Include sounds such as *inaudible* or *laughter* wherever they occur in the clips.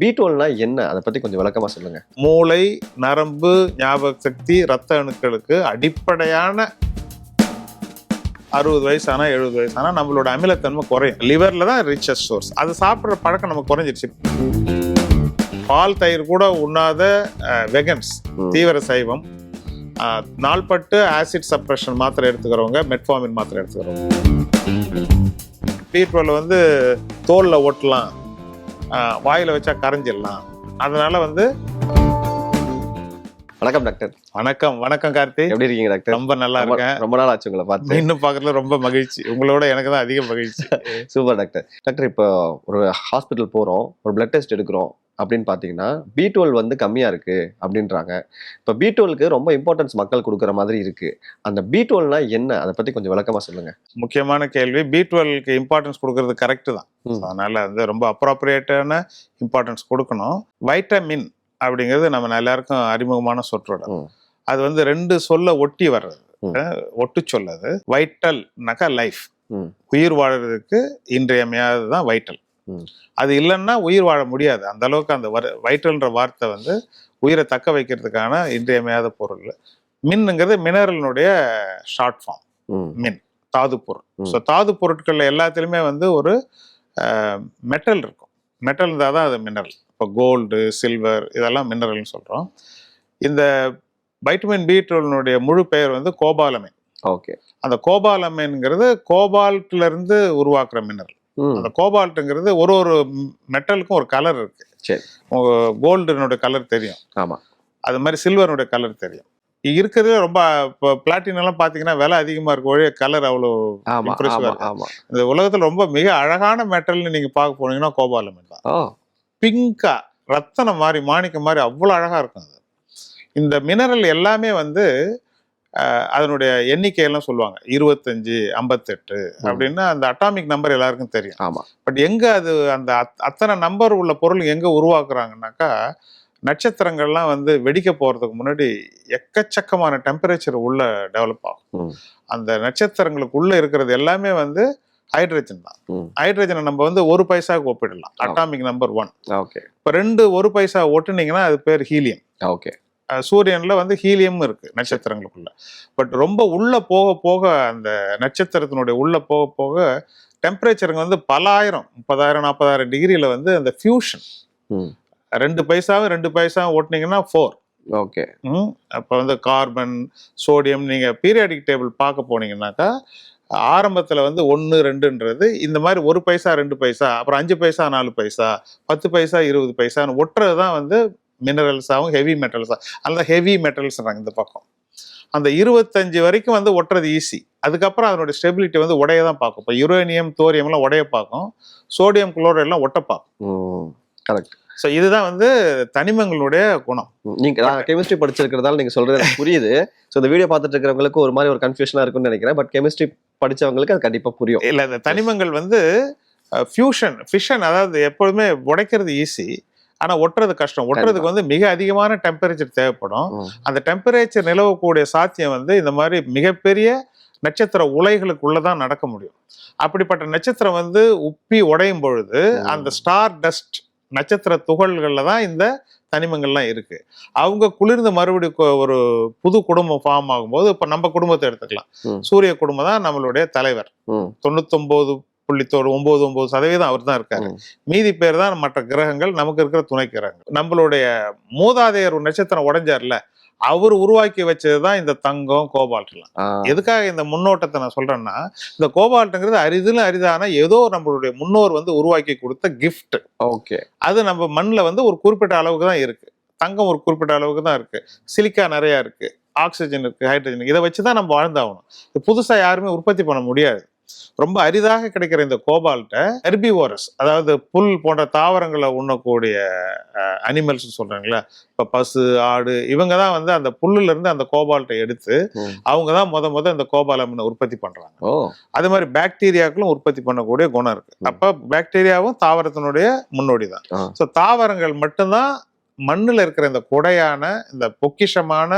B டுவெல்னா என்ன? அதை பத்தி கொஞ்சம் விளக்கமா சொல்லுங்க. மூளை நரம்பு ஞாபக சக்தி ரத்த அணுக்களுக்கு அடிப்படையான அறுபது வயசானா எழுபது வயசானா நம்மளோட அமிலத்தன்மை குறையும். லிவர்ல தான் ரிச்சஸ்ட் சோர்ஸ் அது சாப்பிட்ற பழக்கம் நமக்கு குறைஞ்சிருச்சு. பால் தயிர் கூட உண்ணாத வெகன்ஸ். தீவிர சைவம். நாள்பட்டு ஆசிட் சப்ரஷன் மாத்திரை எடுத்துக்கிறவங்க மெட்ஃபார்மின் மாத்திரை எடுத்துக்கிறவங்க. பி வந்து தோல்ல ஒட்டலாம் வாயில வச்சா கரைஞ்சிடலாம். அதனால வந்து வணக்கம் டாக்டர். வணக்கம் வணக்கம் கார்த்தி. எப்படி இருக்கீங்க டாக்டர்? ரொம்ப நல்லா இருக்கேன். ரொம்ப நாள் ஆச்சு உங்களை பார்த்து. இன்னும் பார்க்கறதுல ரொம்ப மகிழ்ச்சி. உங்களோட எனக்கு தான் அதிக மகிழ்ச்சி. *laughs* Super doctor. டாக்டர் இப்போ ஒரு ஹாஸ்பிட்டல் போறோம் ஒரு பிளட் டெஸ்ட் எடுக்கிறோம். அப்படின்னு பார்த்தீங்கன்னா பி டுவெல் வந்து கம்மியா இருக்கு அப்படின்றாங்க. இப்போ பி டுவெல்க்கு ரொம்ப இம்பார்ட்டன்ஸ் மக்கள் கொடுக்குற மாதிரி இருக்கு. அந்த பி டுவெல்னா என்ன? அதை பத்தி கொஞ்சம் விளக்கமா சொல்லுங்க. முக்கியமான கேள்வி பி டுவெல்க்கு இம்பார்ட்டன்ஸ் கொடுக்கறது கரெக்ட் தான். அதனால வந்து ரொம்ப அப்ராப்ரியேட்டான இம்பார்ட்டன்ஸ் கொடுக்கணும். வைட்டமின் அப்படிங்கிறது நம்ம எல்லாருக்கும் அறிமுகமான சொற்றொடர். ம். அது வந்து ரெண்டு சொல்ல ஒட்டி வர்றது. ஒட்டு சொல்லது வைட்டல்னாக்கா லைஃப். உயிர் வாழறதுக்கு இன்றியமையாதது தான் வைட்டல். அது இல்லைன்னா உயிர் வாழ முடியாது. அந்த அளவுக்கு அந்த வர வைட்டல்ன்ற வார்த்தை வந்து உயிரை தக்க வைக்கிறதுக்கான இன்றியமையாத பொருள் மின்னுங்கிறது மினரலினுடைய ஷார்ட் ஃபார்ம். மின் தாது பொருள். ஸோ தாது பொருட்கள்ல எல்லாத்துலேயுமே வந்து ஒரு மெட்டல் இருக்கும். மெட்டல் இருந்தால் தான் அது மினரல் இப்போ கோல்டு சில்வர் இதெல்லாம் மினரல்னு சொல்கிறோம் இந்த வைட்டமின் பி டுவெல்னுடைய முழு பெயர் வந்து கோபாலமின். ஓகே. அந்த கோபாலமின்ங்கிறது கோபால்ட்ல இருந்து உருவாக்குற மினரல். அந்த கோபால்ட்டுங்கிறது ஒரு ஒரு மெட்டலுக்கும் ஒரு கலர் இருக்கு. சரி. கோல்டுனுடைய கலர் தெரியும். ஆமா. அது மாதிரி சில்வருடைய கலர் தெரியும். இருக்கிறதுல ரொம்ப இப்போ பிளாட்டினம் எல்லாம் பார்த்தீங்கன்னா விலை அதிகமா இருக்க. ஒழிய கலர் அவ்வளோ இந்த உலகத்துல ரொம்ப மிக அழகான மெட்டல்னு நீங்க பார்க்க போனீங்கன்னா கோபாலமின் தான் பிங்கா ரத்தனம் மாதிரி மாணிக்கம் மாதிரி அவ்வளோ அழகா இருக்கும் அது. இந்த மினரல் எல்லாமே வந்து அதனுடைய எண்ணிக்கையெல்லாம் சொல்லுவாங்க. இருபத்தஞ்சு ஐம்பத்தெட்டு அப்படின்னு அந்த அட்டாமிக் நம்பர் எல்லாருக்கும் தெரியும். ஆமா. பட் எங்க அது அந்த அத்- அத்தனை நம்பர் உள்ள பொருள் எங்க உருவாக்குறாங்கன்னாக்கா நட்சத்திரங்கள்லாம் வந்து வெடிக்க போறதுக்கு முன்னாடி எக்கச்சக்கமான டெம்பரேச்சர் உள்ள டெவலப் ஆகும். அந்த நட்சத்திரங்களுக்குள்ள இருக்கிறது எல்லாமே வந்து ஹைட்ரஜன் தான். ஹைட்ரஜனை நம்ம வந்து ஒரு பைசாவுக்கு ஒப்பிடலாம். Atomic number one. ஓகே. இப்போ ரெண்டு ஒரு பைசா ஒட்டுனீங்கன்னா அது பேர் ஹீலியம். ஓகே. சூரியன்ல வந்து ஹீலியம் இருக்கு நட்சத்திரங்களுக்குள்ள. பட் ரொம்ப உள்ள போக போக அந்த நட்சத்திரத்தினுடைய உள்ள போக போக டெம்பரேச்சருங்க வந்து பலாயிரம் முப்பதாயிரம் நாற்பதாயிரம் டிகிரியில வந்து அந்த ஃபியூஷன். ம். ரெண்டு பைசாவும் ரெண்டு பைசாவும் ஓட்டுனீங்கன்னா ஃபோர் ஓகே. அப்போ வந்து கார்பன் சோடியம் நீங்கள் பீரியாடிக் டேபிள் பார்க்க போனீங்கன்னாக்கா ஆரம்பத்தில் வந்து ஒன்று ரெண்டுன்றது இந்த மாதிரி ஒரு பைசா ரெண்டு பைசா அப்புறம் அஞ்சு பைசா நாலு பைசா பத்து பைசா இருபது பைசான்னு ஒட்டுறது தான் வந்து மினரல்ஸாகவும் ஹெவி மெட்டல்ஸாக அந்த ஹெவி மெட்டல்ஸ்றாங்க இந்த பக்கம். அந்த இருபத்தஞ்சு வரைக்கும் வந்து ஒட்டுறது ஈஸி அதுக்கப்புறம் அதனுடைய ஸ்டெபிலிட்டி வந்து உடைய தான் பார்க்கும். இப்போ யுரேனியம் தோரியம்லாம் உடைய பார்க்கும். சோடியம் குளோரைட் எல்லாம் ஒட்ட பார்க்கும். கரெக்ட் ஸோ இதுதான் வந்து தனிமங்களுடைய குணம். நீங்க கெமிஸ்ட்ரி படிச்சிருக்கிறதால நீங்க சொல்றது எனக்கு புரியுது. ஸோ இந்த வீடியோ பார்த்துட்டு இருக்கிறவங்களுக்கு ஒரு மாதிரி ஒரு கன்ஃபியூஷனா இருக்கும்னு நினைக்கிறேன். பட் கெமிஸ்ட்ரி படிச்சவங்களுக்கு அது கண்டிப்பா புரியும். இல்ல இந்த தனிமங்கள் வந்து ஃபியூஷன் ஃபிஷன் அதாவது எப்பொழுதுமே உடைக்கிறது ஈஸி ஆனா ஒட்டுறது கஷ்டம் ஒட்டுறதுக்கு வந்து மிக அதிகமான டெம்பரேச்சர் தேவைப்படும். அந்த டெம்பரேச்சர் நிலவக்கூடிய சாத்தியம் வந்து இந்த மாதிரி மிகப்பெரிய நட்சத்திர உலைகளுக்குள்ள தான் நடக்க முடியும் அப்படிப்பட்ட நட்சத்திரம் வந்து உப்பி உடையும் பொழுது. அந்த ஸ்டார் டஸ்ட் நட்சத்திர துகள்கள்ல தான் இந்த தனிமங்கள்லாம் இருக்கு அவங்க குளிர்ந்து மறுபடியும் ஒரு புது குடும்பம் ஃபார்ம் ஆகும்போது இப்ப நம்ம குடும்பத்தை எடுத்துக்கலாம். சூரிய குடும்பம் தான் நம்மளுடைய தலைவர் ம். தொண்ணூத்தொன்பது புள்ளி தொ- ஒன்பது ஒன்பது சதவீதம் அவர் தான் இருக்காரு. மீதி பேர் தான் மற்ற கிரகங்கள் நமக்கு இருக்கிற துணை கிரகங்கள். நம்மளுடைய மூதாதையர் ஒரு நட்சத்திரம் உடைஞ்சார்ல அவர் உருவாக்கி வச்சது தான் இந்த தங்கம் கோபால்ட்லாம். எதுக்காக இந்த முன்னோட்டத்தை நான் சொல்றேன்னா இந்த கோபால்ட்டுங்கிறது அரிதிலும் அரிதான ஏதோ நம்மளுடைய முன்னோர் வந்து உருவாக்கி கொடுத்த கிஃப்ட் ஓகே. அது நம்ம மண்ணில் வந்து ஒரு குறிப்பிட்ட அளவுக்கு தான் இருக்கு. தங்கம் ஒரு குறிப்பிட்ட அளவுக்கு தான் இருக்கு. சிலிக்கா நிறைய இருக்கு. ஆக்சிஜன் இருக்கு ஹைட்ரஜன். இதை வச்சு தான் நம்ம வாழ்ந்தாகணும். இது புதுசா யாருமே உற்பத்தி பண்ண முடியாது. ரொம்ப அரிதாக கிடைக்கிற இந்த கோபால்ட்டை ஹெர்பிவோரஸ் அதாவது புல் போன்ற தாவரங்களை உண்ணக்கூடிய அனிமல்ஸ் சொல்றாங்களா இப்ப பசு ஆடு இவங்க தான் வந்து அந்த புல்லுல இருந்து அந்த கோபால்ட்டை எடுத்து. அவங்க தான் முத முத இந்த கோபாலமினை உற்பத்தி பண்றாங்க அது மாதிரி பாக்டீரியாக்களும் உற்பத்தி பண்ணக்கூடிய குணம் இருக்கு. அப்ப பாக்டீரியாவும் தாவரத்தினுடைய முன்னோடி தான். ஸோ தாவரங்கள் மட்டும்தான் மண்ணுல இருக்கிற இந்த குடையான இந்த பொக்கிஷமான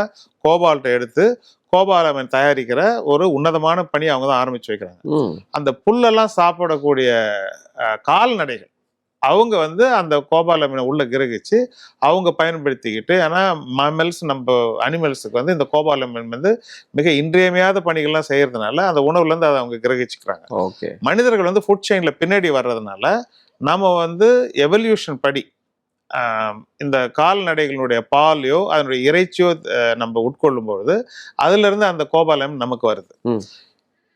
கோபால்ட்டை எடுத்து கோபாலமின் தயாரிக்கிற ஒரு உன்னதமான பணி அவங்க தான் ஆரம்பிச்சு வைக்கிறாங்க. அந்த புல்லெல்லாம் சாப்பிடக்கூடிய கால்நடைகள் அவங்க வந்து அந்த கோபாலமினை உள்ள கிரகிச்சு அவங்க பயன்படுத்திக்கிட்டு ஏன்னா மமெல்ஸ் நம்ம அனிமல்ஸுக்கு வந்து இந்த கோபாலமின் வந்து மிக இன்றியமையாத பணிகள்லாம் செய்யறதுனால அந்த உணவுல இருந்து அதை அவங்க கிரகிச்சுக்கிறாங்க. ஓகே. மனிதர்கள் வந்து ஃபுட் செயின்ல பின்னாடி வர்றதுனால நாம வந்து எவல்யூஷன் படி இந்த கால்நடைகளுடைய பாலையோ அதனுடைய இறைச்சியோ நம்ம உட்கொள்ளும் பொழுது அதுல இருந்து அந்த கோபாலம் நமக்கு வருது.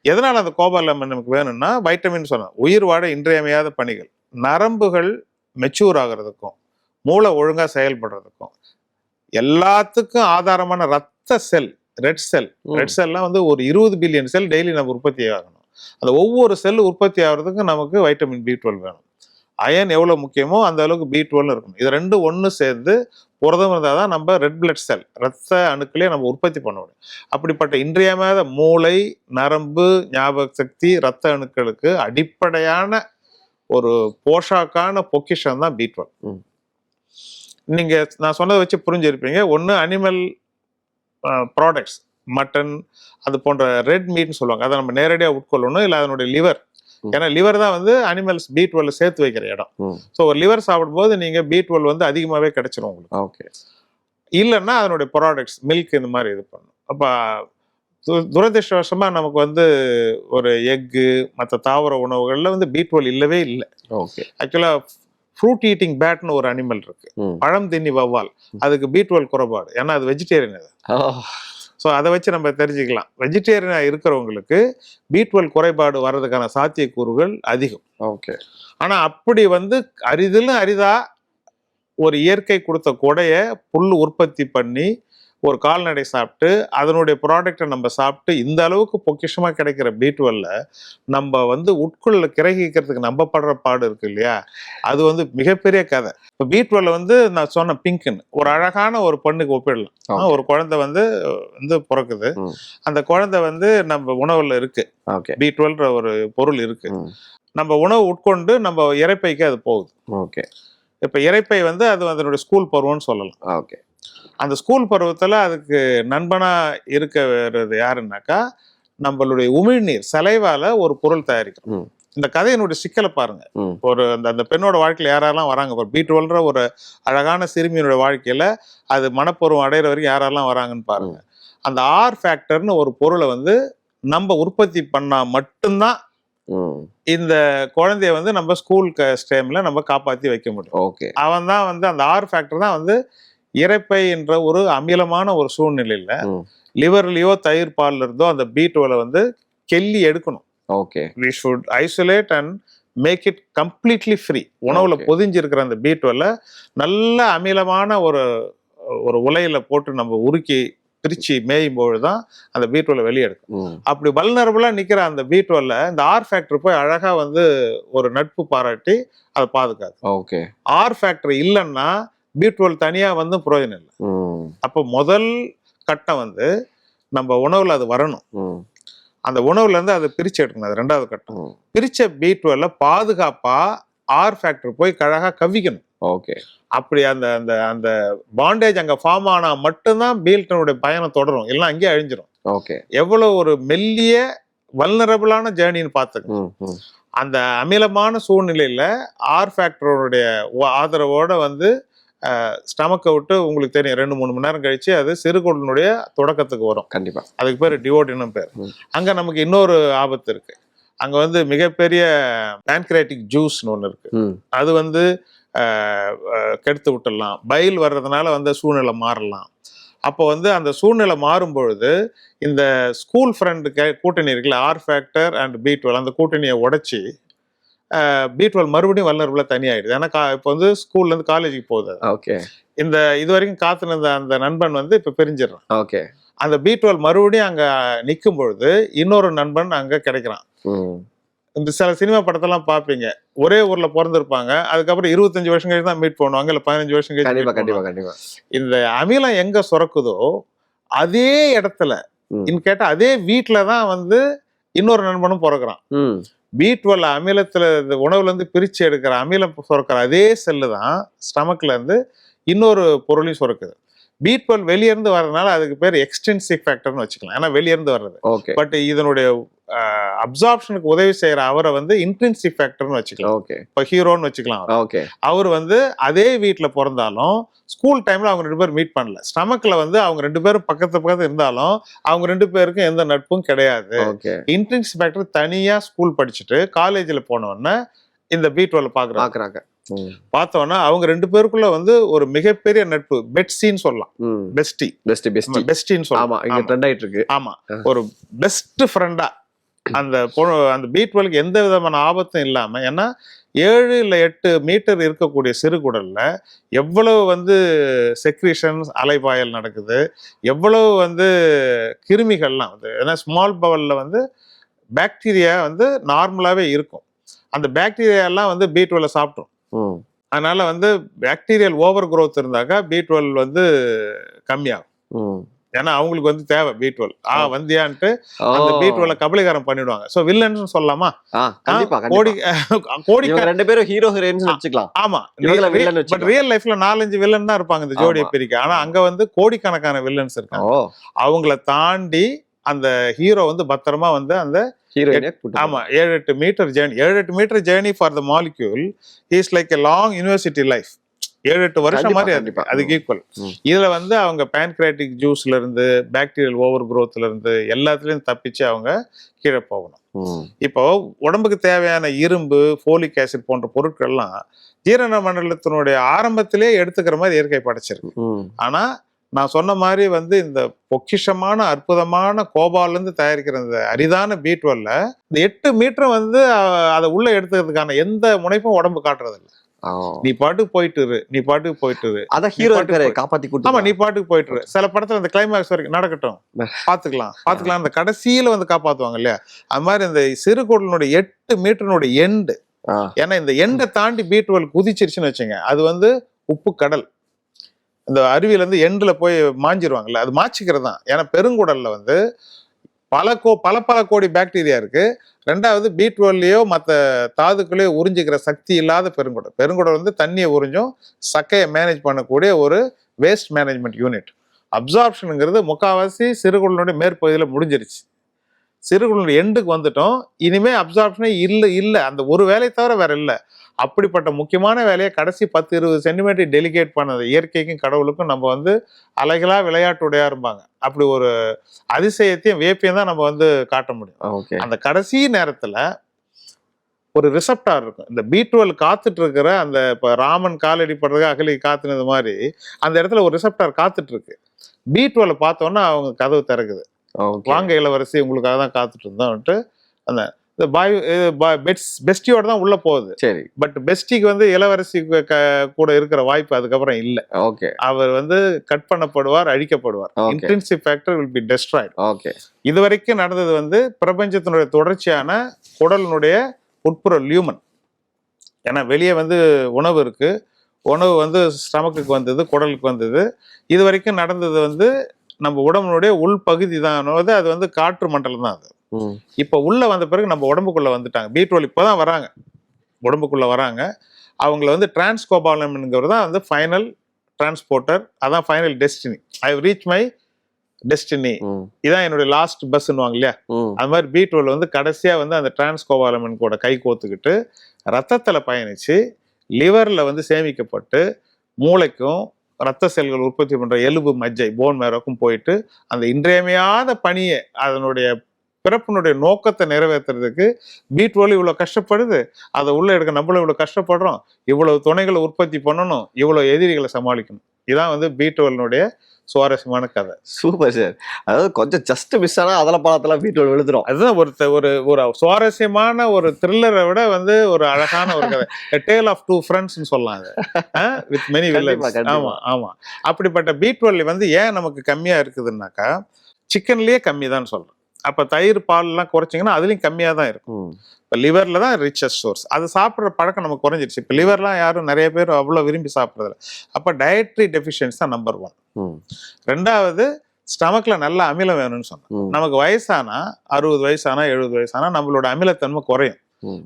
எதனால அந்த கோபாலம் நமக்கு வேணும்னா வைட்டமின் சொன்னேன் உயிர் வாழ இன்றியமையாத பணிகள். நரம்புகள் மெச்சூர் ஆகுறதுக்கும் மூளை ஒழுங்கா செயல்படுறதுக்கும் எல்லாத்துக்கும் ஆதாரமான ரத்த செல் ரெட் செல் ரெட் செல்லாம் வந்து ஒரு இருபது பில்லியன் செல் டெய்லி நம்ம உற்பத்தி ஆகணும் அந்த ஒவ்வொரு செல் உற்பத்தி ஆகிறதுக்கு நமக்கு வைட்டமின் பி டுவெல் வேணும். அயன் எவ்வளோ முக்கியமோ அந்த அளவுக்கு பி டுவெல் இருக்கணும். இது ரெண்டும் ஒன்று சேர்ந்து புரதம் இருந்தால் தான் நம்ம ரெட் பிளட் செல் ரத்த அணுக்களே நம்ம உற்பத்தி பண்ண முடியும். அப்படிப்பட்ட இன்றியமையாத மூளை நரம்பு ஞாபக சக்தி ரத்த அணுக்களுக்கு அடிப்படையான ஒரு போஷாக்கான பொக்கிஷம் தான் பி டுவெல் ம். நீங்க நான் சொன்னதை வச்சு புரிஞ்சிருப்பீங்க. ஒன்று அனிமல் ப்ராடக்ட்ஸ் மட்டன் அது போன்ற ரெட் மீட்னு சொல்லுவாங்க. அதை நம்ம நேரடியாக உட்கொள்ளணும். இல்லை அதனுடைய லிவர். ஏன்னா லிவர் தான் வந்து அனிமல்ஸ் பி டுவெல் சேர்த்து வைக்கிற இடம். ஸோ ஒரு லிவர் சாப்பிடும்போது நீங்க பி டுவெல் வந்து அதிகமாகவே கிடைச்சிரும் உங்களுக்கு. ஓகே. இல்லைன்னா அதனுடைய ப்ராடக்ட்ஸ் மில்க் இந்த மாதிரி இது பண்ணும். அப்போ துரதிர்ஷ்டவசமா நமக்கு வந்து ஒரு எக்கு மற்ற தாவர உணவுகள்ல வந்து பி டுவெல் இல்லவே இல்லை. ஓகே. ஆக்சுவலாக ஃப்ரூட் ஈட்டிங் பேட்னு ஒரு அனிமல் இருக்கு. பழம் தின்னி வவ்வால். அதுக்கு பி டுவெல் குறைபாடு. ஏன்னா அது வெஜிடேரியன் அது ஸோ அதை வச்சு நம்ம தெரிஞ்சுக்கலாம். வெஜிடேரியனாக இருக்கிறவங்களுக்கு பி டுவெல் குறைபாடு வர்றதுக்கான சாத்தியக்கூறுகள் அதிகம். ஓகே ஆனா அப்படி வந்து அரிதிலும் அரிதா ஒரு இயற்கை கொடுத்த கொடையை புல் உற்பத்தி பண்ணி ஒரு கால்நடை சாப்பிட்டு அதனுடைய ப்ராடக்டை நம்ம சாப்பிட்டு இந்த அளவுக்கு பொக்கிஷமா கிடைக்கிற பி நம்ம வந்து உட்கொள்ள கிரகிக்கிறதுக்கு நம்ம படுற பாடு இருக்கு இல்லையா? அது வந்து மிகப்பெரிய கதை. இப்போ பி வந்து நான் சொன்ன பிங்க்னு ஒரு அழகான ஒரு பெண்ணுக்கு ஒப்பிடலாம். ஒரு குழந்தை வந்து வந்து பிறக்குது. அந்த குழந்தை வந்து நம்ம உணவுல இருக்கு. பி ஒரு பொருள் இருக்கு. நம்ம உணவு உட்கொண்டு நம்ம இறைப்பைக்கு அது போகுது. ஓகே இப்போ இறைப்பை வந்து அது அதனுடைய ஸ்கூல் பருவம்னு சொல்லலாம். ஓகே அந்த ஸ்கூல் பருவத்தில் அதுக்கு நண்பனா இருக்கிறது யாருன்னாக்கா நம்மளுடைய உமிழ்நீர் சலைவால ஒரு பொருள் தயாரிக்கிறோம். ம். இந்த கதையினுடைய சிக்கலை பாருங்க. ஒரு அந்த அந்த பெண்ணோட வாழ்க்கையில யாரெல்லாம் வராங்க? ஒரு பி டுவெல்ற ஒரு அழகான சிறுமியினுடைய வாழ்க்கையில அது மனப்பருவம் அடையிற வரைக்கும் யாரெல்லாம் வராங்கன்னு பாருங்க. அந்த ஆர் ஃபேக்டர்னு ஒரு பொருளை வந்து நம்ம உற்பத்தி பண்ணா மட்டும்தான் இந்த குழந்தைய வந்து நம்ம ஸ்கூல் டைம்ல நம்ம காப்பாத்தி வைக்க முடியும். அவன் தான் வந்து அந்த ஆர் ஃபேக்டர் தான் வந்து இரைப்பை என்ற ஒரு அமிலமான ஒரு சூழ்நிலையில. லிவர்லயோ தயிர் பால்ல இருந்தோ அந்த பி வந்து கெல்லி எடுக்கணும். Okay. We should isolate and make it completely free உணவுல. பொதிஞ்சிருக்கிற அந்த பி நல்ல அமிலமான ஒரு ஒரு உலையில போட்டு நம்ம உருக்கி பிரிச்சு மேயும் பொழுதுதான் அந்த பி வெளியே எடுக்கும். ம். அப்படி வல்னரபுளா நிக்கிற அந்த பி இந்த ஆர் ஃபேக்டர் போய் அழகா வந்து ஒரு நட்பு பாராட்டி அதை பாதுகாது ஓகே. ஆர் ஃபேக்டர் இல்லைன்னா பி தனியா வந்து பிரயோஜனம் இல்லை. அப்போ முதல் கட்டம் வந்து நம்ம உணவுல அது வரணும். அந்த உணவுல இருந்து அதை பிரிச்சு எடுக்கணும் அது ரெண்டாவது கட்டம். பிரிச்ச பி பாதுகாப்பா ஆர் ஃபேக்டர் போய் கழகா கவ்விக்கணும் ஓகே. அப்படி அந்த அந்த அந்த பாண்டேஜ் அங்க ஃபார்ம் ஆனா மட்டும்தான் பீல்டனுடைய பயணம் தொடரும். எல்லாம் அங்கேயே அழிஞ்சிரும். ஓகே. எவ்வளவு ஒரு மெல்லிய வல்னரபிளான ஜேர்னின்னு பார்த்துக்க ம் ம். அந்த அமிலமான சூழ்நிலையில ஆர் ஃபேக்டரோடைய ஆதரவோட வந்து ஸ்டமக்கை விட்டு உங்களுக்கு தெரியும் ரெண்டு மூணு மணி நேரம் கழிச்சு அது சிறுகுடலினுடைய தொடக்கத்துக்கு வரும். கண்டிப்பா. அதுக்கு பேர் டிவோட்டினும் பேர். அங்க நமக்கு இன்னொரு ஆபத்து இருக்கு. அங்க வந்து மிகப்பெரிய பேன்கிரேட்டிக் ஜூஸ்னு ஒன்று இருக்கு. அது வந்து கெடுத்து விட்டுடலாம். பயில் வர்றதுனால வந்து சூழ்நிலை மாறலாம். அப்போ வந்து அந்த சூழ்நிலை மாறும் பொழுது இந்த ஸ்கூல் ஃப்ரெண்டு கூட்டணி இருக்குல்ல R factor and B twelve அந்த கூட்டணியை உடைச்சி பி டுவெல் மறுபடியும் வல்னரபுளாக தனியாயிடுது. ஏன்னா இப்போ வந்து ஸ்கூல்லேருந்து காலேஜுக்கு போகுது. ஓகே. இந்த இது வரைக்கும் காத்துன அந்த நண்பன் வந்து இப்போ பிரிஞ்சிடறான். ஓகே. அந்த பி டுவெல் மறுபடியும் அங்கே நிற்கும் பொழுது இன்னொரு நண்பன் அங்கே கிடைக்கிறான். இந்த சில சினிமா படத்தெல்லாம் பார்ப்பீங்க ஒரே ஊர்ல பிறந்திருப்பாங்க. அதுக்கப்புறம் இருபத்தஞ்சு வருஷம் கழிச்சு தான் மீட் பண்ணுவாங்க. இல்ல பதினஞ்சு வருஷம் கழிச்சு கண்டிப்பா கண்டிப்பா இந்த அமிலம் எங்க சுரக்குதோ அதே இடத்துல ம். இன்னும் கேட்டா அதே வீட்டுல தான் வந்து இன்னொரு நண்பனும் பிறக்கிறான். பி டுவெல் அமிலத்தில் இந்த பிரித்து எடுக்கிற அமிலம் சுரக்கிற அதே செல்லு தான் ஸ்டமக்கில் இருந்து இன்னொரு பொருளையும் சுரக்குது. பி டுவெல் வெளியிருந்து வர்றதுனால அதுக்கு பேர் எக்ஸ்டென்சிவ் ஃபேக்டர்னு வச்சுக்கலாம். ஏன்னா வெளியிருந்து வர்றது. ஓகே பட் இதனுடைய அப்சார்ப்ஷனுக்கு உதவி செய்யற அவரை வந்து இன்டென்சிவ் ஃபேக்டர்னு வச்சுக்கலாம். ஓகே இப்போ ஹீரோன்னு வச்சுக்கலாம் அவரை. ஓகே அவர் வந்து அதே வீட்ல பிறந்தாலும் ஸ்கூல் டைம்ல அவங்க ரெண்டு பேரும் மீட் பண்ணல. ஸ்டமக்ல வந்து அவங்க ரெண்டு பேரும் பக்கத்து பக்கத்து இருந்தாலும் அவங்க ரெண்டு பேருக்கும் எந்த நட்பும் கிடையாது. இன்டென்ஸ் ஃபேக்டர் தனியா ஸ்கூல் படிச்சுட்டு காலேஜ்ல போன உடனே இந்த பி டுவெல் பாக்குறாங்க. பார்த்தோன்னா அவங்க ரெண்டு பேருக்குள்ள வந்து ஒரு மிகப்பெரிய நட்பு. பெட்ஸின்னு சொல்லலாம். பெஸ்டி பெஸ்ட் பெஸ்ட் பெஸ்டின்னு சொல்லலாம். இங்க. ட்ரெண்ட் ஆயிட்டு இருக்கு ஆமா. ஒரு பெஸ்ட் ஃப்ரெண்டா அந்த பொ- அந்த பி டுவெல்க்கு எந்த விதமான ஆபத்தும் இல்லாம ஏன்னா ஏழு இல்ல எட்டு மீட்டர் இருக்கக்கூடிய சிறுகுடல்ல எவ்வளவு வந்து செக்ரிஷன்ஸ் அலைபாயல் நடக்குது எவ்வளவு வந்து கிருமிகள்லாம் வந்து ஏன்னா ஸ்மால் பவல்ல வந்து பாக்டீரியா வந்து நார்மலாவே இருக்கும். அந்த பாக்டீரியா எல்லாம் வந்து பி டுவெல்ல சாப்பிட்ரும். அதனால வந்து பாக்டீரியல் ஓவர் growth இருந்தாக்கா பி டுவெல் வந்து கம்மியாகும். ஏன்னா அவங்களுக்கு வந்து தேவை பி டுவெல் ஆ வந்தியான்ட்டு அந்த. பி டுவெல்ல கபலீகரம் பண்ணிடுவாங்க. சோ வில்லன்ஸ் சொல்லலாமா? கோடி *laughs* கோடி ரெண்டு பேரும் ஹீரோ ஹீரோயின்ஸ் வச்சுக்கலாம். ஆமா. பட். ரியல் லைஃப்ல நாலஞ்சு வில்லன் தான் இருப்பாங்க இந்த ஜோடியை. பிரிக்க. ஆனா அங்க வந்து கோடிக்கணக்கான வில்லன்ஸ் இருக்காங்க. அவங்கள தாண்டி அந்த ஹீரோ வந்து பத்திரமா வந்து அந்த ஆமா ஏழு எட்டு மீட்டர் ஜேர்னி ஏழு எட்டு metre journey for the molecule is like a long university life ஏழு எட்டு வருஷம் மாதிரி. அதுக்கு ஈக்குவல். இதுல வந்து அவங்க பேன்கிராட்டிக் ஜூஸ்ல இருந்து பாக்டீரியல் ஓவர் குரோத்ல இருந்து எல்லாத்துலயும் தப்பிச்சு அவங்க கீழே போகணும். இப்போ உடம்புக்கு தேவையான இரும்பு ஃபோலிக் ஆசிட் போன்ற பொருட்கள்லாம் ஜீரண மண்டலத்தினுடைய ஆரம்பத்திலே எடுத்துக்கிற மாதிரி இயற்கை படைச்சிருக்கு. ஆனா நான் சொன்ன மாதிரி வந்து இந்த பொக்கிஷமான அற்புதமான கோபால்ல இருந்து தயாரிக்கிற இந்த அரிதான பி டுவெல்ல இந்த எட்டு மீட்டர் வந்து அதை உள்ள எடுத்துக்கிறதுக்கான எந்த முனைப்பும் உடம்பு காட்டுறது இல்ல ஆ. நீ பாட்டுக்கு போயிட்டு இரு நீ பாட்டுக்கு போயிட்டு இரு. அதான் ஹீரோ காப்பாத்தி கூட்டு ஆமா. நீ பாட்டுக்கு போயிட்டு இரு. சில படத்துல இந்த கிளைமேக்ஸ் வரைக்கும் நடக்கட்டும். பாத்துக்கலாம். பாத்துக்கலாம். அந்த கடைசியில வந்து காப்பாத்துவாங்க இல்லையா? அது மாதிரி இந்த சிறுகுடலினுடைய எட்டு மீட்டர்னுடைய எண்டு. ஏன்னா இந்த எண்டை தாண்டி பி டுவெல் குதிச்சிருச்சுன்னு வச்சுங்க. அது வந்து உப்பு கடல். இந்த அருவியிலேருந்து எண்டில் போய் மாஞ்சிருவாங்கல்ல அது மாச்சிக்கிறது தான் ஏன்னா பெருங்குடலில் வந்து பல கோ பல பல கோடி பாக்டீரியா இருக்குது ரெண்டாவது பி டுவெல்லையோ மற்ற தாதுக்களையோ உறிஞ்சிக்கிற சக்தி இல்லாத பெருங்குடல். பெருங்குடல் வந்து தண்ணியை உறிஞ்சும் சக்கையை மேனேஜ் பண்ணக்கூடிய ஒரு வேஸ்ட் மேனேஜ்மெண்ட் யூனிட் அப்சார்ப்ஷனுங்கிறது முக்காவாசி சிறுகுடலுடைய மேற்பகுதியில் முடிஞ்சிருச்சு. சிறுகுடலுடைய எண்டுக்கு வந்துட்டோம். இனிமேல் அப்சார்ப்ஷனே இல்லை இல்லை. அந்த ஒரு வேலையை தவிர வேற இல்லை. அப்படிப்பட்ட முக்கியமான வேலையை கடைசி பத்து இருபது சென்டிமீட்டர் டெலிகேட் பண்ணது இயற்கைக்கும் கடவுளுக்கும் நம்ம வந்து அலைகளா விளையாட்டுடையா இருப்பாங்க அப்படி ஒரு அதிசயத்தையும் வேப்பையும் தான் நம்ம வந்து காட்ட முடியும். அந்த கடைசி நேரத்துல ஒரு ரிசப்டார் இருக்கும். இந்த பி டுவெல் காத்துட்டு இருக்கிற அந்த இப்ப ராமன் காலடி படுறது அகலி காத்துனது மாதிரி அந்த இடத்துல ஒரு ரிசப்டார் காத்துட்டு இருக்கு பி டுவெல் பார்த்தோன்னா அவங்க கதவு திறக்குது. வாங்க இளவரசி உங்களுக்காக தான் காத்துட்டு இருந்தோம்ட்டு அந்த இந்த பாய் பெட்ஸ் பெஸ்டியோட தான் உள்ள போகுது. சரி. பட் பெஸ்டிக்கு வந்து இளவரசி கூட இருக்கிற வாய்ப்பு அதுக்கப்புறம் இல்ல. ஓகே. அவர் வந்து கட் பண்ணப்படுவார் அழிக்கப்படுவார். Intensive factor will be destroyed okay. இது வரைக்கும் நடந்தது வந்து பிரபஞ்சத்தினுடைய தொடர்ச்சியான குடலினுடைய உட்புற லியூமன் ஏன்னா வெளியே வந்து உணவு இருக்கு. உணவு வந்து ஸ்டமக்குக்கு வந்தது குடலுக்கு வந்தது. இது வரைக்கும் நடந்தது வந்து நம்ம உடம்புனுடைய உள்பகுதி தான். அது வந்து காற்று மண்டலம் தான் அது. இப்போ உள்ள வந்த பிறகு நம்ம உடம்புக்குள்ள வந்துட்டாங்க. பீட்ரோல் இப்போ தான் வராங்க. உடம்புக்குள்ள வராங்க. அவங்கள வந்து டிரான்ஸ்கோபாலம்ங்கிறது தான் வந்து ஃபைனல் டிரான்ஸ்போர்ட்டர் அதான் final destiny I reach my. Destiny இதான் என்னுடைய லாஸ்ட் பஸ்ன்னுவாங்க இல்லையா? அது மாதிரி பி டுவெல் வந்து கடைசியா வந்து அந்த டிரான்ஸ்கோபாலமன் கூட கை கோத்துக்கிட்டு ரத்தத்துல பயணிச்சு லிவர்ல வந்து சேமிக்கப்பட்டு மூளைக்கும் ரத்த செல்கள் உற்பத்தி பண்ற எலும்பு மஜ்ஜை போன் மேரோக்கும் போயிட்டு அந்த இன்றியமையாத பணியை அதனுடைய பிறப்பினுடைய நோக்கத்தை நிறைவேற்றுறதுக்கு பி டுவெல் இவ்வளோ கஷ்டப்படுது. அதை உள்ள எடுக்க நம்மளும் இவ்வளோ கஷ்டப்படுறோம். இவ்வளவு துணைகளை உற்பத்தி பண்ணணும். இவ்வளோ எதிரிகளை சமாளிக்கணும். இதான் வந்து பி டுவெல்னுடைய சுவாரஸ்யமான கதை. சூப்பர் சார் அதாவது கொஞ்சம் ஜஸ்ட் மிஸ் ஆனா அதல பழத்தெல்லாம் வீட்டோட விழுந்துரும். அதுதான் ஒரு ஒரு ஒரு சுவாரஸ்யமான ஒரு த்ரில்லரை விட வந்து ஒரு அழகான ஒரு கதை. டேல் ஆஃப் டூ ஃப்ரெண்ட்ஸ்னு சொல்லலாம் அது. வித் மெனி வில்லன்ஸ் கண்டிப்பா. ஆமா ஆமா. அப்படிப்பட்ட பி டுவெல் வந்து ஏன் நமக்கு கம்மியா இருக்குதுன்னாக்கா சிக்கன்லயே கம்மி தான் சொல்றேன். அப்ப தயிர் பால் எல்லாம் குறைச்சிங்கன்னா அதுலயும் கம்மியா தான் இருக்கும் இப்போ லிவர்ல தான் ரிச்சஸ்ட் சோர்ஸ் அது சாப்பிட்ற பழக்கம் நமக்கு குறைஞ்சிருச்சு. இப்போ லிவர்லாம் யாரும் நிறைய பேர் அவ்வளோ விரும்பி சாப்பிட்றதில்ல. அப்போ டயட்ரி டெஃபிஷியன்ஸ் தான் நம்பர் ஒன் ரெண்டாவது ஸ்டமக்ல நல்ல அமிலம் வேணும்னு சொன்னேன். ம். நமக்கு வயசானா அறுபது வயசானா எழுபது வயசானா நம்மளோட அமிலத்தன்மை குறையும்.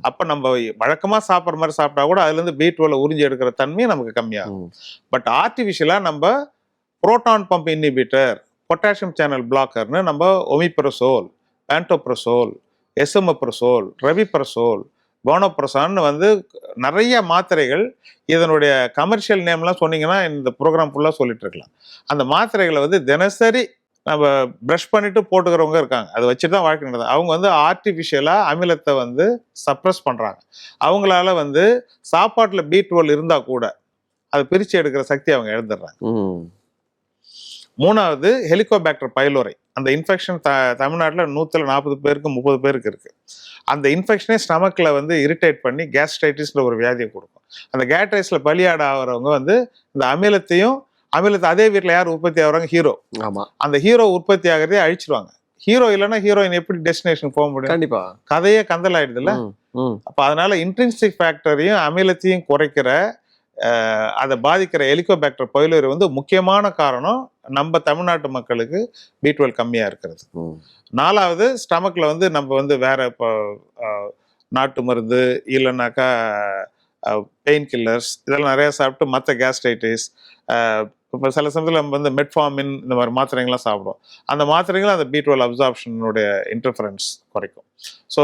அப்ப நம்ம வழக்கமா சாப்பிட்ற மாதிரி சாப்பிட்டா கூட அதுல இருந்து பி டுவெல் உறிஞ்சி எடுக்கிற தன்மையும் நமக்கு கம்மியாகும். பட் ஆர்டிஃபிஷியலா நம்ம proton pump inhibitor potassium channel பிளாக்கர்னு நம்ம ஒமிப்ரசோல் ஆன்டோப்ரசோல் எஸ்எம்எப்ரசோல் ரவிப்ரசோல் போனோப்ரசான்னு வந்து நிறைய மாத்திரைகள் இதனுடைய கமர்ஷியல் நேம்லாம் சொன்னீங்கன்னா இந்த ப்ரோக்ராம் ஃபுல்லாக சொல்லிட்டு இருக்கலாம். அந்த மாத்திரைகளை வந்து தினசரி நம்ம ப்ரஷ் பண்ணிட்டு போட்டுக்கிறவங்க இருக்காங்க. அதை வச்சுட்டு தான் வாழ்க்கை நடந்தது அவங்க வந்து ஆர்டிஃபிஷியலாக அமிலத்தை வந்து சப்ரஸ் பண்ணுறாங்க அவங்களால வந்து சாப்பாட்டில் பி டுவெல் இருந்தால் கூட அதை பிரித்து எடுக்கிற சக்தி அவங்க இழந்துடுறாங்க. மூணாவது ஹெலிகோபாக்டர் பைலோரை அந்த இன்ஃபெக்ஷன் த தமிழ்நாட்டில் நூற்றில் நாற்பது பேருக்கு முப்பது பேருக்கு இருக்கு. அந்த இன்ஃபெக்ஷனே ஸ்டமக்கில் வந்து இரிட்டேட் பண்ணி கேஸ்ட்ரைட்டிஸ்ன்ற ஒரு வியாதியை கொடுக்கும். அந்த கேட்ரைஸில் பலியாட ஆகிறவங்க வந்து இந்த அமிலத்தையும் அமிலத்தை அதே வீட்டில் யார் உற்பத்தி ஆகுறாங்க? ஹீரோ ஆமா. அந்த ஹீரோ உற்பத்தி ஆகிறதே அழிச்சிருவாங்க. ஹீரோ இல்லைன்னா ஹீரோயின் எப்படி டெஸ்டினேஷன் போக முடியும்? கண்டிப்பா. கதையே கந்தல் ஆயிடுதுல்ல? அப்போ அதனால இன்ட்ரின்சிக் ஃபேக்டரையும் அமிலத்தையும் குறைக்கிற அதை பாதிக்கிற எலிகோபாக்டர் பயிலூர் வந்து முக்கியமான காரணம் நம்ம தமிழ்நாட்டு மக்களுக்கு பி டுவெல் கம்மியாக இருக்கிறது. நாலாவது ஸ்டமக்கில் வந்து நம்ம வந்து வேற இப்போ நாட்டு மருந்து இல்லைனாக்கா பெயின் கில்லர்ஸ் இதெல்லாம் நிறைய சாப்பிட்டு மற்ற கேஸ்ட்ரைட்டிஸ் இப்போ சில சமயத்தில் நம்ம வந்து மெட்ஃபார்மின் இந்த மாதிரி மாத்திரைங்கள்லாம் சாப்பிடுவோம் அந்த மாத்திரைகள் அந்த பி டுவெல் அப்சார்ப்ஷனுடைய இன்டர்ஃபரன்ஸ் குறைக்கும். ஸோ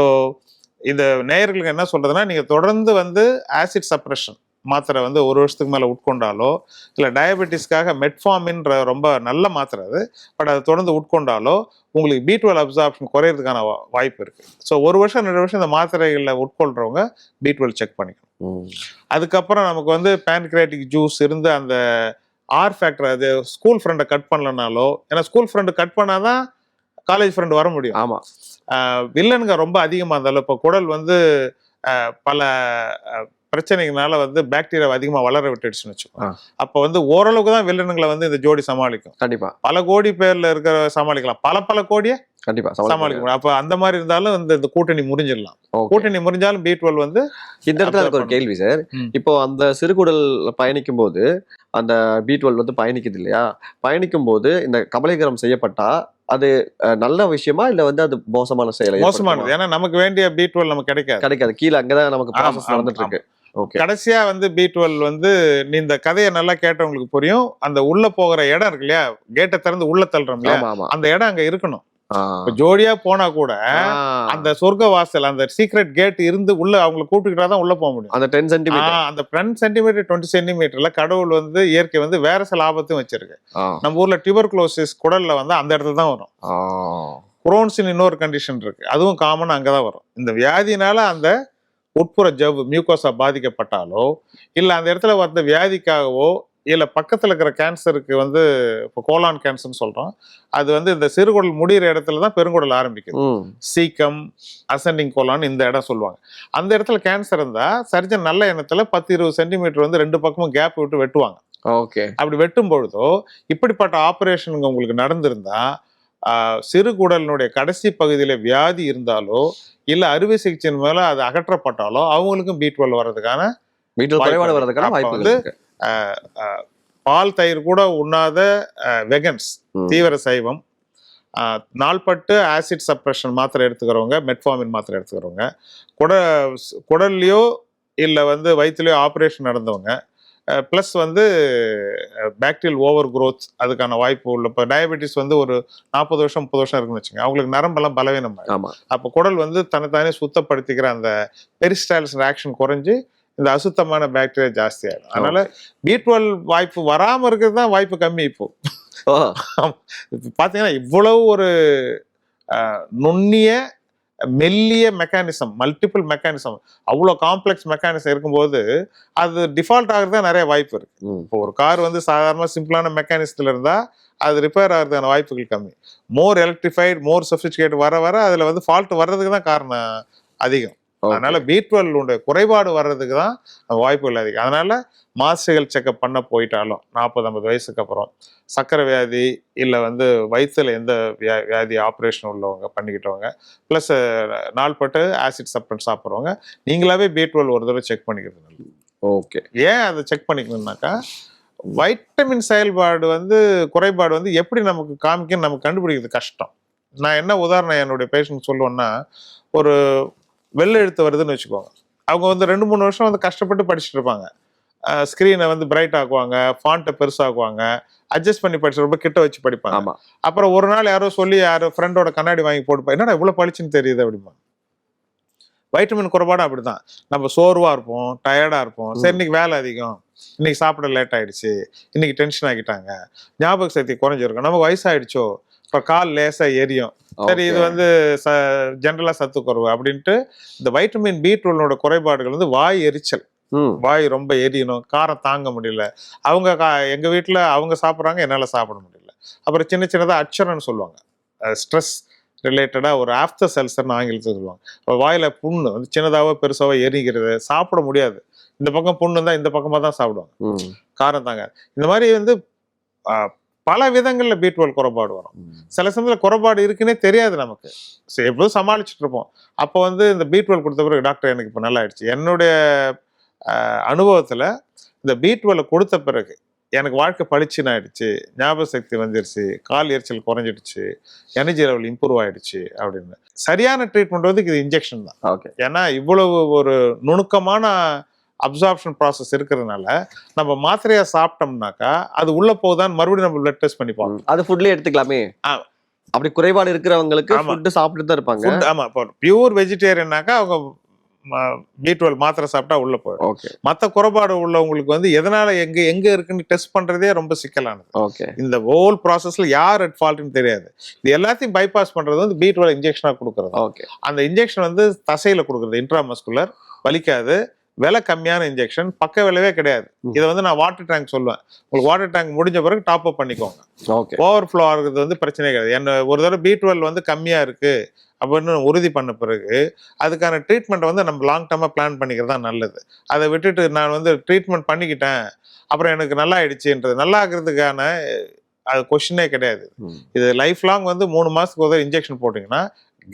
இந்த நேயர்களுக்கு என்ன சொல்றதுன்னா நீங்கள் தொடர்ந்து வந்து ஆசிட் சப்ரஷன் மாத்திரை வந்து ஒரு வருஷத்துக்கு மேலே உட்கொண்டாலோ இல்லை டயபெட்டிஸ்க்காக மெட்ஃபார்மின்ற ரொம்ப நல்ல மாத்திரை அது பட் அதை தொடர்ந்து உட்கொண்டாலோ உங்களுக்கு பி டுவெல் அப்சார்ப்ஷன் குறையிறதுக்கான வாய்ப்பு இருக்கு. ஸோ ஒரு வருஷம் ரெண்டு வருஷம் இந்த மாத்திரைகளில் உட்கொள்றவங்க பி டுவெல் செக் பண்ணிக்கணும். அதுக்கப்புறம் நமக்கு வந்து பேன்கிரேட்டிக் ஜூஸ் இருந்து அந்த ஆர் ஃபேக்டர் அது ஸ்கூல் ஃப்ரெண்டை கட் பண்ணலனாலோ ஏன்னா ஸ்கூல் ஃப்ரெண்டு கட் பண்ணாதான் காலேஜ் ஃப்ரெண்டு வர முடியும். ஆமா. ஆஹ் வில்லனுங்க ரொம்ப அதிகமாக இருந்தாலும் இப்போ குடல் வந்து பல பிரச்சனைகளால வந்து பாக்டீரியா அதிகமாக வளர விட்டுடுச்சுன்னு வச்சுக்கோங்க. அப்போ வந்து ஓரளவுக்கு தான் வில்லனுங்களை வந்து இந்த ஜோடி சமாளிக்கும். கண்டிப்பா. பல கோடி பேர்ல இருக்கிற சமாளிக்கலாம். பல பல கோடியை கண்டிப்பா சமாளிக்க முடியும். அப்போ அந்த மாதிரி இருந்தாலும் இந்த இந்த கூட்டணி முறிஞ்சிடலாம். கூட்டணி முறிஞ்சாலும் பி டுவெல் வந்து இந்த இடத்துல எனக்கு ஒரு கேள்வி சார். இப்போ அந்த சிறுகுடல் பயணிக்கும் போது அந்த பி டுவெல் வந்து பயணிக்குது இல்லையா? பயணிக்கும் போது இந்த கபலீகரம் செய்யப்பட்டா அது நல்ல விஷயமா இல்ல வந்து அது மோசமான செயலை மோசமானது. ஏன்னா நமக்கு வேண்டிய பி டுவெல் நமக்கு கிடைக்காது. கிடைக்காது. கீழே அங்கதான் நமக்கு ப்ராசஸ் நடந்துட்டு இருக்கு கடைசியா வந்து பி டுவெல் வந்து நீ இந்த கதையை நல்லா கேட்டவங்களுக்கு புரியும். அந்த உள்ள போகிற இடம் இருக்கு இல்லையா? கேட்டை திறந்து உள்ள தள்ளுறோம் அந்த இடம் அங்க இருக்கணும். ஜோடியா போனா கூட. அந்த சொர்க்க வாசல் அந்த சீக்ரெட் கேட் இருந்து உள்ள அவங்களை கூப்பிட்டுக்கிட்டா தான் உள்ள போக முடியும். அந்த டென் சென்டிமீட்டர் அந்த டென் சென்டிமீட்டர் டுவெண்ட்டி சென்டிமீட்டர்ல கடவுள் வந்து இயற்கை வந்து வேற சில ஆபத்தும் வச்சிருக்கு. நம்ம ஊர்ல டியூபர்குலோசிஸ் குடல்ல வந்து அந்த இடத்துல தான் வரும். குரோன்ஸின் இன்னொரு கண்டிஷன் இருக்கு. அதுவும் காமன் அங்கதான் வரும். இந்த வியாதினால அந்த உட்புற ஜவ்வு மியூக்கோசா பாதிக்கப்பட்டாலோ இல்ல அந்த இடத்துல வந்த வியாதிக்காகவோ இல்ல பக்கத்துல இருக்கிற கேன்சருக்கு வந்து இப்போ கோலான் கேன்சர்னு சொல்றோம் அது வந்து இந்த சிறுகுடல் முடியிற இடத்துல தான் பெருங்குடல் ஆரம்பிக்குது. சீக்கம் அசெண்டிங் கோலான் இந்த இடம் சொல்லுவாங்க. அந்த இடத்துல கேன்சர் இருந்தா சர்ஜன் நல்ல எண்ணத்துல பத்து இருபது சென்டிமீட்டர் வந்து ரெண்டு பக்கமும் கேப் விட்டு வெட்டுவாங்க. ஓகே. அப்படி வெட்டும் பொழுதோ இப்படிப்பட்ட ஆபரேஷனுங்க உங்களுக்கு நடந்திருந்தா ஆஹ், சிறுகுடலினுடைய கடைசி பகுதியில வியாதி இருந்தாலோ இல்ல அறுவை சிகிச்சையின் மேல அது அகற்றப்பட்டாலோ அவங்களுக்கும் பி டுவெல் வர்றதுக்கான வாய்ப்பு குறைபாடு இருக்கு. வர்றதுக்கான வாய்ப்புகள் வந்து பால் தயிர் கூட உண்ணாத வெகன்ஸ். தீவிர சைவம் நாள்பட்டு ஆசிட் சப்ரஷன் மாத்திரை எடுத்துக்கிறவங்க மெட்ஃபார்மின் மாத்திரை எடுத்துக்கிறவங்க குட குடல்லையோ இல்லை வந்து வயிற்றுலையோ ஆப்ரேஷன் நடந்தவங்க ப்ளஸ் வந்து பாக்டீரியல் ஓவர் growth அதுக்கான வாய்ப்பு உள்ள இப்போ டயபெட்டிஸ் வந்து ஒரு நாற்பது வருஷம் முப்பது வருஷம் இருக்குன்னு வச்சுங்க அவங்களுக்கு நரம்பெல்லாம் பலவீனம் அப்போ குடல் வந்து தன்னைத்தானே சுத்தப்படுத்திக்கிற அந்த பெரிஸ்டைல்ஸ் ஆக்ஷன் குறைஞ்சு இந்த அசுத்தமான பாக்டீரியா ஜாஸ்தி ஆயிடும் அதனால பி டுவெல் வாய்ப்பு வராம இருக்கிறது தான் வாய்ப்பு கம்மி இப்போ. பாத்தீங்கன்னா இவ்வளவு ஒரு நுண்ணிய மெல்லிய மெக்கானிசம் மல்டிபிள் மெக்கானிசம் அவ்வளோ காம்ப்ளெக்ஸ் மெக்கானிசம் இருக்கும்போது அது டிஃபால்ட் ஆகிறது தான் நிறைய வாய்ப்பு இருக்கு. இப்போ ஒரு கார் வந்து சாதாரண சிம்பிளான மெக்கானிசத்தில் இருந்தா அது ரிப்பேர் ஆகிறதுக்கான வாய்ப்புகள் கம்மி. மோர் எலக்ட்ரிஃபைட் மோர் சொஃபிஸ்டிகேட் வர வர அதுல வந்து ஃபால்ட் வர்றதுக்கு தான் காரணம் அதிகம். அதனால பி டுவெல் குறைபாடு வர்றதுக்கு தான் வாய்ப்புகள் அதிகம் அதனால மாசுகள் செக்அப் பண்ண போயிட்டாலும் நாற்பது ஐம்பது வயசுக்கு அப்புறம் சக்கரை வியாதி இல்லை வந்து வயிற்றுல எந்த வியா வியாதி ஆப்ரேஷன் உள்ளவங்க பண்ணிக்கிட்டவங்க ப்ளஸ் நாள்பட்டு ஆசிட் சப்ளண்ட் சாப்பிட்றவங்க நீங்களாவே பி டுவெல் ஒரு தடவை செக் பண்ணிக்கிறது நல்லது. ஓகே ஏன் அதை செக் பண்ணிக்கணும்னாக்கா வைட்டமின் செயல்பாடு வந்து குறைபாடு வந்து எப்படி நமக்கு காமிக்குன்னு நமக்கு கண்டுபிடிக்கிறது கஷ்டம். நான் என்ன உதாரணம் என்னுடைய பேஷண்ட் சொல்லுவேன்னா ஒரு வெள்ளை எழுத்து வருதுன்னு வச்சுக்கோங்க. அவங்க வந்து ரெண்டு மூணு வருஷம் வந்து கஷ்டப்பட்டு படிச்சுட்டு இருப்பாங்க. ஸ்க்ரீனை வந்து பிரைட் ஆக்குவாங்க ஃபாண்ட்டை பெருசாக்குவாங்க அட்ஜஸ்ட் பண்ணி படிச்சு ரொம்ப கிட்ட வச்சு படிப்பாங்க. ஆமா. அப்புறம் ஒரு நாள் யாரோ சொல்லி யாரோ ஃப்ரெண்டோட கண்ணாடி வாங்கி போட்டுப்பா என்னடா இவ்வளவு பளிச்சுன்னு தெரியுது? அப்படிமா வைட்டமின் குறைபாடு அப்படிதான். நம்ம சோர்வா இருப்போம் டயர்டா இருப்போம். சரி இன்னைக்கு வேலை அதிகம். இன்னைக்கு சாப்பிட லேட் ஆயிடுச்சு. இன்னைக்கு டென்ஷன் ஆகிட்டாங்க ஞாபக சக்தி குறைஞ்சிருக்கும். நமக்கு வயசாயிடுச்சோ? இப்போ கால் லேசா எரியும். சரி இது. வந்து ச ஜென்ரலா சத்து குறைவு அப்படின்ட்டு இந்த வைட்டமின் பி டுவெலோட குறைபாடுகள் வந்து வாய் எரிச்சல். வாய் ரொம்ப எரியணும் காரம் தாங்க முடியல. அவங்க கா எங்க வீட்ல அவங்க சாப்பிட்றாங்க என்னால சாப்பிட முடியல. அப்புறம் சின்ன சின்னதா அச்சரன்னு சொல்லுவாங்க. ஸ்ட்ரெஸ் ரிலேட்டடா ஒரு ஆஃப்டர் செல்சர்னு ஆங்கிலத்தில் சொல்லுவாங்க. வாயில புண்ணு வந்து சின்னதாவோ பெருசாவோ எரிக்கிறது சாப்பிட முடியாது. இந்த பக்கம் புண்ணு இருந்தால் இந்த பக்கமா தான் சாப்பிடுவாங்க காரம் தாங்க. இந்த மாதிரி வந்து பல விதங்கள்ல பி டுவெல் குறைபாடு வரும். சில சமயத்துல குறைபாடு இருக்குன்னே தெரியாது நமக்கு. சரி, எப்போதும் சமாளிச்சுட்டு இருப்போம். அப்போ வந்து இந்த பி டுவெல் கொடுத்த பிறகு டாக்டர் எனக்கு இப்போ நல்லா ஆயிடுச்சு. என்னுடைய அனுபவத்துல இந்த பி டுவெல் கொடுத்த பிறகு எனக்கு வாழ்க்கை பளிச்சுன்னு ஆயிடுச்சு. ஞாபக சக்தி வந்துருச்சு. கால் எரிச்சல் குறைஞ்சிடுச்சு. எனர்ஜி லெவல் இம்ப்ரூவ் ஆயிடுச்சு அப்படின்னு. சரியான ட்ரீட்மெண்ட் வந்து இது இன்ஜெக்ஷன் தான். ஓகே ஏன்னா இவ்வளவு ஒரு நுணுக்கமான அப்சார்ப்ஷன் ப்ராசஸ் இருக்கிறதுனால நம்ம மாத்திரையா சாப்பிட்டோம்னாக்கா அது உள்ள போகுதான்னு மறுபடியும் நம்ம பிளட் டெஸ்ட் பண்ணி பார்ப்போம் அது ஃபுட்லயே எடுத்துக்கலாமே. அப்படி குறைபாடு இருக்கிறவங்களுக்கு ஆமா. ஃபுட் சாப்பிட்டு தான் இருப்பாங்க. ஆமா இப்போ பியூர் வெஜிடேரியன்னாக்கா அவங்க பி டுவெல் மாத்திரை சாப்பிட்டா உள்ள போயிடும். ஓகே மற்ற குறைபாடு உள்ளவங்களுக்கு வந்து எதனால எங்க எங்க இருக்குன்னு டெஸ்ட் பண்றதே ரொம்ப சிக்கலானது. ஓகே இந்த ஹோல் ப்ராசஸ்ல யார் அட் ஃபால்ட்னு தெரியாது. இது எல்லாத்தையும் பைபாஸ் பண்றது வந்து பி டுவெல் இன்ஜெக்ஷனா கொடுக்கறது. ஓகே அந்த இன்ஜெக்ஷன் வந்து தசையில கொடுக்குறது இன்ட்ராமஸ்குலர் வலிக்காது. விலை கம்மியான இன்ஜெக்ஷன் பக்க விளைவே கிடையாது. இதை வந்து நான் வாட்டர் டேங்க் சொல்லுவேன் உங்களுக்கு வாட்டர் டேங்க் முடிஞ்ச பிறகு டாப் அப் பண்ணிக்கோங்க. ஓகே ஓவர் ஃப்ளோ ஆகுறது வந்து பிரச்சனை கிடையாது. என்ன ஒரு தடவை பி டுவெல் வந்து கம்மியா இருக்கு அப்படின்னு உறுதி பண்ண பிறகு அதுக்கான ட்ரீட்மெண்ட் வந்து நம்ம லாங் டர்மா பிளான் பண்ணிக்கிறது தான் நல்லது. அதை விட்டுட்டு நான் வந்து ட்ரீட்மெண்ட் பண்ணிக்கிட்டேன் அப்புறம் எனக்கு நல்லா ஆயிடுச்சுன்றது. நல்லா ஆகுறதுக்கான அது கொஷினே கிடையாது. இது லைஃப் லாங் வந்து மூணு மாசத்துக்கு ஒரு இன்ஜெக்ஷன் போட்டிங்கன்னா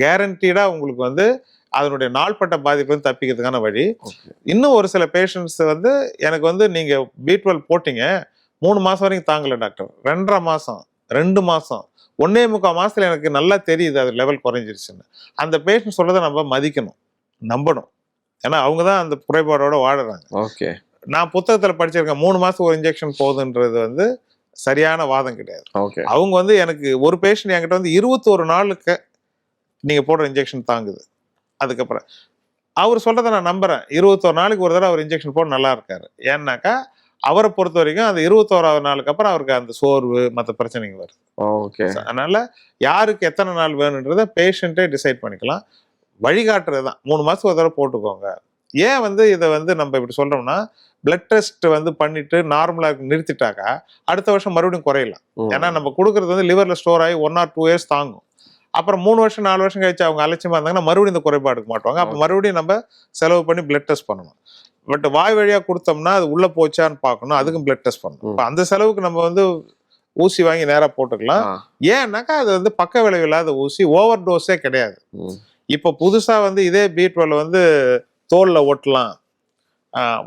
கேரண்டீடா உங்களுக்கு வந்து அதனுடைய நாள்பட்ட பாதிப்பு வந்து தப்பிக்கிறதுக்கான வழி. இன்னும் ஒரு சில பேஷண்ட்ஸ் வந்து எனக்கு வந்து நீங்க பி டுவெல் போட்டீங்க மூணு மாசம் வரைக்கும் தாங்கல டாக்டர் ரெண்டரை மாசம் ரெண்டு மாசம். ஒன்னே முக்கால் மாசத்துல எனக்கு நல்லா தெரியுது அது லெவல் குறைஞ்சிருச்சுன்னு. அந்த பேஷண்ட் சொல்றதை நம்ம மதிக்கணும் நம்பணும். ஏன்னா அவங்க தான் அந்த குறைபாடோட வாடுறாங்க. ஓகே. நான் புத்தகத்துல படிச்சிருக்கேன் மூணு மாசத்துக்கு ஒரு இன்ஜெக்ஷன் போகுதுன்றது வந்து சரியான வாதம் கிடையாது. ஓகே. அவங்க வந்து எனக்கு ஒரு பேஷண்ட் என்கிட்ட வந்து இருபத்தோரு நாளுக்கு நீங்க போடுற இன்ஜெக்ஷன் தாங்குது. அதுக்கப்புறம் அவர் சொல்றதை நான் நம்புறேன். இருபத்தோரு நாளைக்கு ஒரு தடவை அவர் இன்ஜெக்ஷன் போட நல்லா இருக்காரு. ஏன்னாக்கா அவரை பொறுத்த வரைக்கும் அந்த இருபத்தோராவது நாளுக்கு அப்புறம் அவருக்கு அந்த சோர்வு மற்ற பிரச்சனைங்க வருது. ஓகே. அதனால யாருக்கு எத்தனை நாள் வேணுன்றத பேஷண்ட்டே டிசைட் பண்ணிக்கலாம். வழிகாட்டுறது தான். மூணு மாசத்துக்கு ஒரு தடவை போட்டுக்கோங்க. ஏன் வந்து இதை வந்து நம்ம இப்படி சொல்றோம்னா பிளட் டெஸ்ட் வந்து பண்ணிட்டு நார்மலா நிறுத்திட்டாக்கா அடுத்த வருஷம் மறுபடியும் குறையலாம். ஏன்னா நம்ம கொடுக்கறது வந்து லிவர்ல ஸ்டோர் ஆகி ஒன் ஆர் டூ இயர்ஸ் தாங்கும். அப்புறம் மூணு வருஷம் நாலு வருஷம் கழிச்சு அவங்க அலட்சியமா இருந்தாங்கன்னா மறுபடியும் இந்த குறைபாடுக்கு மாட்டுவாங்க. அப்போ. மறுபடியும் நம்ம செலவு பண்ணி பிளட் டெஸ்ட் பண்ணணும். பட் வாய் வழியா கொடுத்தோம்னா அது உள்ள போச்சான்னு பார்க்கணும். அதுக்கும் பிளட் டெஸ்ட் பண்ணணும். இப்போ அந்த செலவுக்கு நம்ம வந்து ஊசி வாங்கி நேரா போட்டுக்கலாம். ஏன்னாக்கா அது வந்து பக்க விளைவு இல்லாத ஊசி ஓவர் டோஸே கிடையாது. இப்போ புதுசா வந்து இதே பி வந்து தோல்ல ஒட்டலாம்.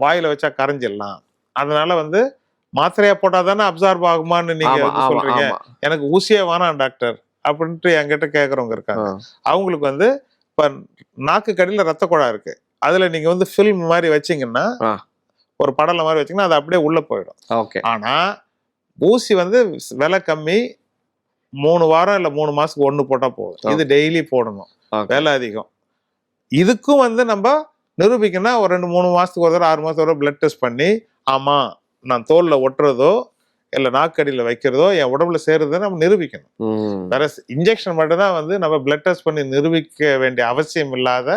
வாயில வச்சா கரைஞ்சிடலாம். அதனால வந்து மாத்திரையா போட்டா தானே அப்சார்ப் ஆகுமான்னு நீங்க ஆமா வந்து ஆமா சொல்றீங்க. எனக்கு ஊசியே வேணாம் டாக்டர். அப்படின்ட்டு என்கிட்ட கேட்கறவங்க இருக்காங்க. அவங்களுக்கு வந்து இப்ப நாக்கு கடியில ரத்த குழா இருக்கு. அதுல நீங்க வந்து ஃபில்ம் மாதிரி வச்சீங்கன்னா. ஒரு படலை மாதிரி வச்சீங்கன்னா அது அப்படியே உள்ள போயிடும். ஓகே. ஆனா ஊசி வந்து விலை கம்மி மூணு வாரம் இல்ல மூணு மாசத்துக்கு ஒண்ணு போட்டா போதும். இது டெய்லி போடணும். விலை அதிகம். இதுக்கும் வந்து நம்ம நிரூபிக்கணும்னா ஒரு ரெண்டு மூணு மாசத்துக்கு ஒரு தடவை ஆறு மாசத்துக்கு ஒரு பிளட் டெஸ்ட் பண்ணி ஆமா நான் தோல்ல ஒட்டுறதோ இல்ல நாக்கடியில வைக்கிறதோ என் உடம்புல சேருதோ நம்ம நிரூபிக்கணும். வேற இன்ஜெக்ஷன் மட்டும் தான் வந்து நம்ம பிளட் டெஸ்ட் பண்ணி நிரூபிக்க வேண்டிய அவசியம் இல்லாத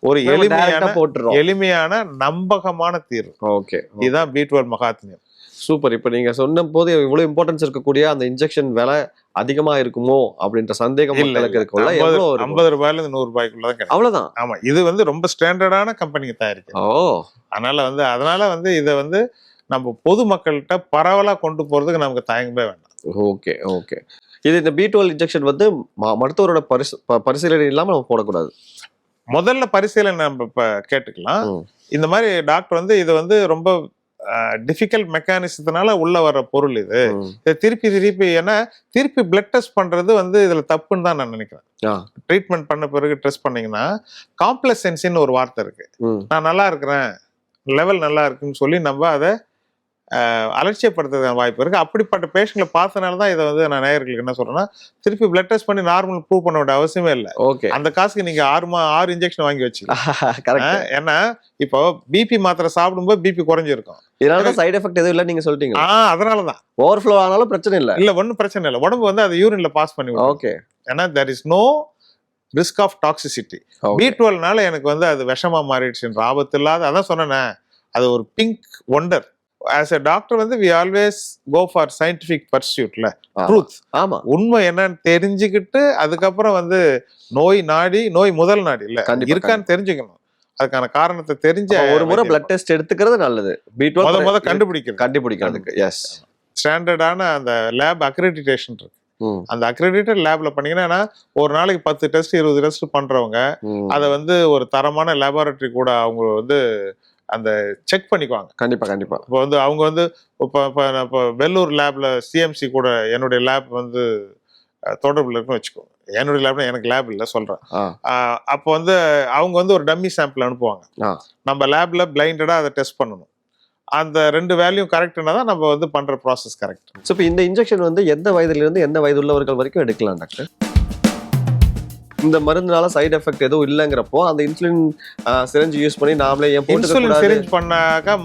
ஒரு எளிமையான எளிமையான நம்பகமான தீர்வு. ஓகே இதுதான் பி டுவெல் மகாத்மியம். சூப்பர். இப்போ நீங்க சொன்ன போது இவ்வளவு இம்பார்ட்டன்ஸ் இருக்கக்கூடிய அந்த இன்ஜெக்ஷன் விலை அதிகமா இருக்குமோ அப்படின்ற சந்தேகம் மக்களுக்கு. இருக்கும்ல? ஐம்பது- ரூபாயில இருந்து நூறு ரூபாய்க்குள்ள தான் அவ்வளவுதான்? ஆமா இது வந்து ரொம்ப ஸ்டாண்டர்டான கம்பெனிக்கு தயாரிக்கும் ஓ. அதனால வந்து அதனால வந்து இதை வந்து நம்ம பொதுமக்கள்கிட்ட பரவலா கொண்டு போறதுக்கு நமக்கு தயங்கவே வேண்டாம் ஓகே ஓகே இது இந்த பி டுவெல் இன்ஜெக்ஷன் வந்து மருத்துவரோட பரிசு பரிசீலனை இல்லாம நம்ம போடக்கூடாது முதல்ல பரிசீலனை நம்ம இப்ப கேட்டுக்கலாம். இந்த மாதிரி டாக்டர் வந்து இது வந்து ரொம்ப டிஃபிகல்ட் மெக்கானிசத்தினால உள்ள வர்ற பொருள் இது. இதை திருப்பி திருப்பி ஏன்னா திருப்பி பிளட் டெஸ்ட் பண்றது வந்து இதுல தப்புன்னு தான் நான் நினைக்கிறேன். ட்ரீட்மெண்ட் பண்ண பிறகு டெஸ்ட் பண்ணீங்கன்னா காம்ப்ளசன்சின்னு ஒரு வார்த்தை இருக்கு. நான் நல்லா இருக்கிறேன் லெவல் நல்லா இருக்குன்னு சொல்லி நம்ம அதை அலட்சியப்படுத்துறதுக்கான வாய்ப்பு இருக்கு. அப்படிப்பட்ட பேஷண்ட்ல பார்த்தனால தான் இதை வந்து நான் நேயர்களுக்கு என்ன சொல்றேன்னா திருப்பி பிளட் டெஸ்ட் பண்ணி நார்மல் ப்ரூவ் பண்ண வேண்டிய அவசியமே இல்லை. ஓகே அந்த காசுக்கு நீங்க ஆறு மா ஆறு இன்ஜெக்ஷன் வாங்கி வச்சு *laughs* ஏன்னா இப்போ பிபி மாத்திரை சாப்பிடும்போது பிபி குறைஞ்சிருக்கும். இதனால தான் சைடு எஃபெக்ட் எதுவும் இல்லை நீங்க சொல்லிட்டீங்க ஆ அதனாலதான் ஓவர்ஃப்ளோ ஆனாலும் பிரச்சனை இல்லை. இல்ல ஒண்ணும் பிரச்சனை இல்லை. உடம்பு வந்து அதை யூரின்ல பாஸ் பண்ணி ஓகே ஏன்னா there is no risk of toxicity B டுவெல்னால எனக்கு வந்து அது விஷமா மாறிடுச்சுன்ற ஆபத்து இல்லாத அதான் சொன்னேனே அது ஒரு pink wonder as a doctor வந்து we always go for scientific பர்சியூட்ல truth ஆமா. உண்மை என்னன்னு தெரிஞ்சுக்கிட்டு அதுக்கப்புறம் வந்து நோய் நாடி நோய் முதல் நாடி. இல்ல இருக்கான்னு தெரிஞ்சுக்கணும். அதுக்கான காரணத்தை தெரிஞ்ச ஒரு முறை பிளட் டெஸ்ட் எடுத்துக்கிறது நல்லது. பி முத முத டுவெல் கண்டுபிடிக்கிறது. கண்டுபிடிக்கிறதுக்கு எஸ் ஸ்டாண்டர்டான அந்த லேப் அக்ரெடிடேஷன் இருக்கு. அந்த அக்ரெடிட்டட் லேப்ல பண்ணீங்கன்னா ஒரு நாளைக்கு பத்து டெஸ்ட் இருபது டெஸ்ட் பண்றவங்க அதை வந்து ஒரு தரமான லேபார்டரி கூட அவங்க வந்து அந்த செக் பண்ணிக்குவாங்க. கண்டிப்பா கண்டிப்பா. இப்போ வந்து அவங்க வந்து இப்போ இப்போ நான் இப்போ வெள்ளூர் லேப்ல சிஎம்சி கூட என்னுடைய லேப் வந்து தொடர்புல இருக்குன்னு வச்சுக்கோ என்னுடைய லேப்ல எனக்கு லேப் இல்லை. ஆஹ், அப்போ வந்து அவங்க வந்து ஒரு டம்மி சாம்பிள் அனுப்புவாங்க. நம்ம லேப்ல பிளைண்டடா அதை டெஸ்ட் பண்ணணும். அந்த ரெண்டு வேல்யூ கரெக்ட்னா தான் நம்ம வந்து பண்ற ப்ராசஸ் கரெக்ட் ஸோ இப்போ இந்த இன்ஜெக்ஷன் வந்து எந்த வயதுல இருந்து எந்த வயது உள்ளவர்கள் வரைக்கும் எடுக்கலாம் டாக்டர்? இந்த மருந்துனால சைடு எஃபெக்ட் எதுவும் இல்லைங்கிறப்போ அந்த இன்சுலின் சிரஞ்சு யூஸ் பண்ணி நாமளே ஏன் போட்டு பண்ணாக்க